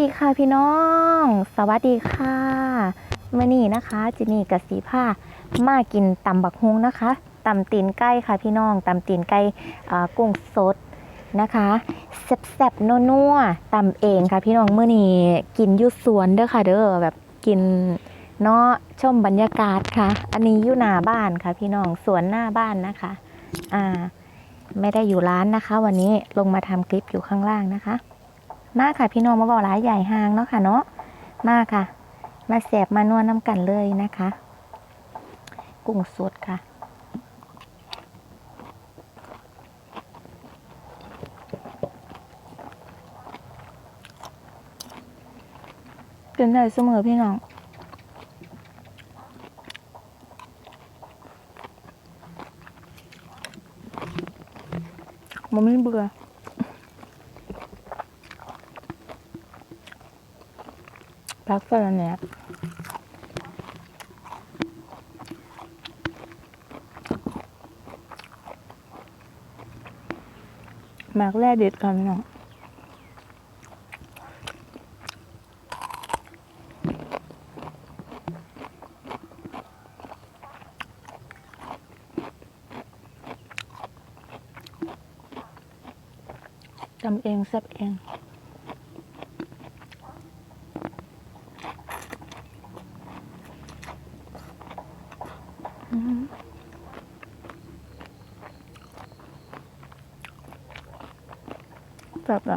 ดีค่ะพี่น้อง สวัสดีค่ะเมื่อนี้นะคะจินี่กับสีผ้ามากินตำบักฮุงนะคะตำตีนไก่ค่ะพี่น้องตำตีนไก่กุ้งสดนะคะแซ่บๆนัวๆตำเองค่ะพี่น้องเมื่อนี้กินยุสวนเด้อค่ะ เด้อแบบกินเนาะชมบรรยากาศค่ะ อันนี้อยู่หน้าบ้านค่ะ พี่น้องสวนหน้าบ้านนะคะ อ่า ไม่ได้อยู่ร้านนะคะ วันนี้ลงมาทำคลิปอยู่ข้างล่างนะคะ มาค่ะพี่น้องมาบอกร้ายใหญ่หางเนาะค่ะเนาะมาค่ะ มาแสบมานวดน้ำกันเลยนะคะ กุ้งสดค่ะกินได้เสมอพี่น้องมันไม่เบื่อ พักสลันเนี่ยมากแร่เด็ดกันเนาะทำเองแซ่บเอง แบบไหน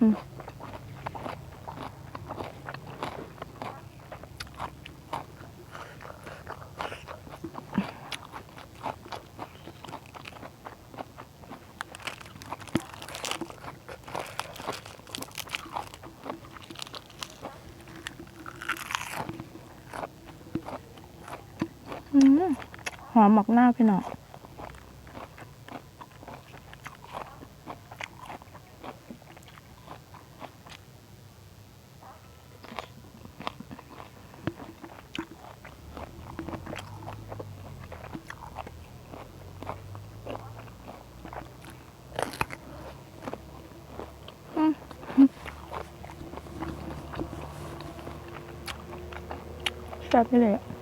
อืม หอมหมักหน้าพี่น้องอืมแซ่บไปเลยอะ